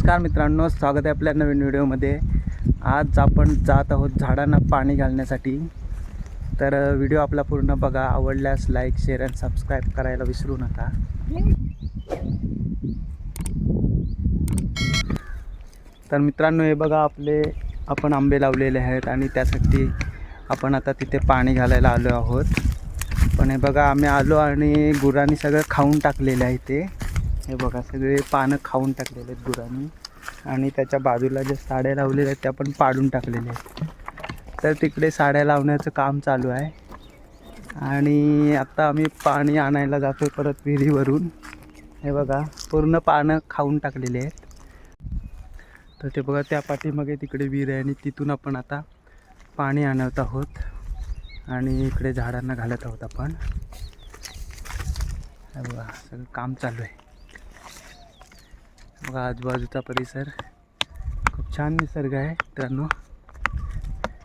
नमस्कार मित्रांनो स्वागत आहे आपल्या नवीन व्हिडिओमध्ये. आज आपण जात आहोत झाडांना पाणी घालण्यासाठी. तर व्हिडिओ आपला पूर्ण बघा. आवडल्यास लाईक शेअर आणि सबस्क्राईब करायला विसरू नका. तर मित्रांनो हे बघा आपले आपण आंबे लावलेले आहेत आणि त्यासाठी आपण आता तिथे पाणी घालायला आलो आहोत. पण हे बघा आम्ही आलो आणि गुरांनी सगळं खाऊन टाकलेलं आहे ते हे बघा सगळे पानं खाऊन टाकलेले आहेत गुरांनी. आणि त्याच्या बाजूला ज्या साड्या लावलेल्या आहेत त्या पण पाडून टाकलेल्या आहेत. तर तिकडे साड्या लावण्याचं काम चालू आहे. आणि आता आम्ही पाणी आणायला जातो परत विहिरीवरून. हे बघा पूर्ण पानं खाऊन टाकलेले आहेत. तर ते बघा त्या पाठीमागे तिकडे विहीर आहे आणि तिथून आपण आता पाणी आणत आहोत. आणि इकडे झाडांना घालत आहोत आपण. हे बघा सगळं काम चालू आहे. बघा आजूबाजूचा परिसर खूप छान निसर्ग आहे मित्रांनो.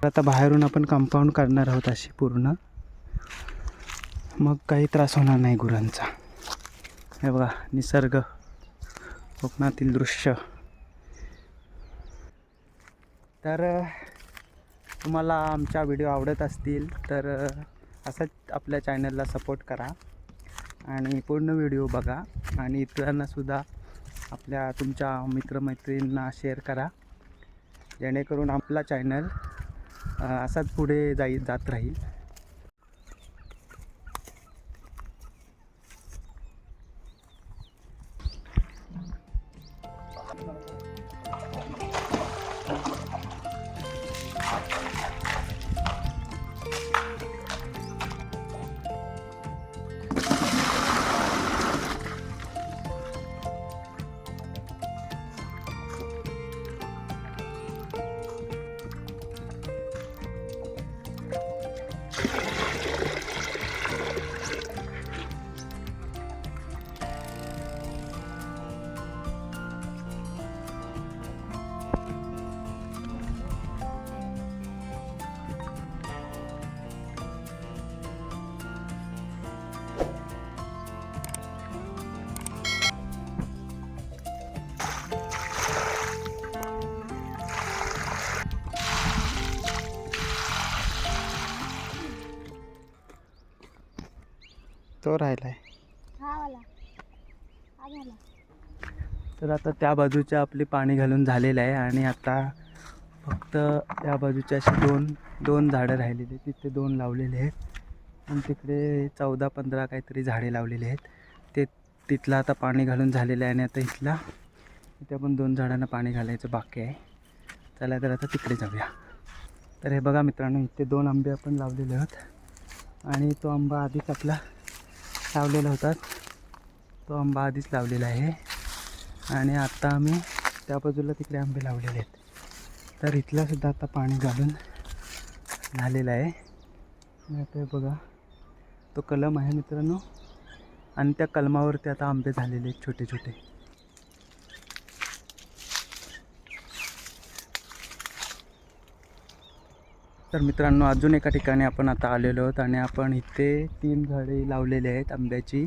तर आता बाहेरून आपण कंपाऊंड करणार आहोत अशी पूर्ण. मग काही त्रास होणार नाही गुरांचा. हे बघा निसर्ग कोकणातील दृश्य. तर तुम्हाला आमच्या व्हिडिओ आवडत असतील तर असंच आपल्या चॅनलला सपोर्ट करा. आणि पूर्ण व्हिडिओ बघा. आणि इतरांनासुद्धा आपल्या तुमच्या मित्रमैत्रिणींना शेअर करा. जेणेकरून आपला चॅनल असाच पुढे जाई जात राहील. तो राहिला आहे हा वाला. हा झाला. तर आता त्या बाजूच्या आपले पाणी घालून झालेलं आहे आणि आता फक्त त्या बाजूच्या अशी दोन दोन झाडं राहिलेली तिथे दोन लावलेले आहेत. आणि तिकडे चौदा पंधरा काहीतरी झाडे लावलेली आहेत. ते तिथलं आता पाणी घालून झालेलं आहे आणि आता इथला इथे पण दोन झाडांना पाणी घालायचं बाकी आहे. चला तर आता तिकडे जाऊया. तर हे बघा मित्रांनो इथे दोन आंबे आपण लावलेले आहोत. आणि तो आंबा आधीच आपला लावलेला होता. तो आंबा आधीच लावलेला आहे. आणि आत्ता आम्ही त्या बाजूला तिकडे आंबे लावलेले आहेत. तर इथलासुद्धा आता पाणी घालून झालेलं आहे. आता बघा तो कलम आहे मित्रांनो. आणि त्या कलमावरती आता आंबे झालेले आहेत छोटे छोटे तर मित्रांनो अजून एका ठिकाणी आपण आता आलेलो आहोत आणि आपण इथे तीन झाडे लावलेली आहेत आंब्याची.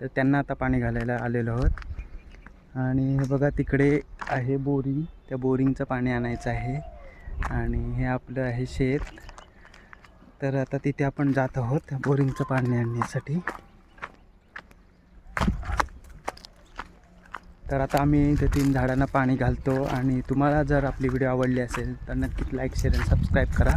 तर त्यांना आता पाणी घालायला आलेलो आहोत. आणि हे बघा तिकडे आहे बोरिंग. त्या बोरिंगचं पाणी आणायचं आहे. आणि हे आपलं आहे शेत. तर आता तिथे आपण जात आहोत बोरिंगचं पाणी आणण्यासाठी. तर आता आम्ही इथे तीन झाडांना पाणी घालतो. आणि तुम्हाला जर आपली व्हिडिओ आवडली असेल तर नक्कीच लाईक शेअर आणि सबस्क्राईब करा.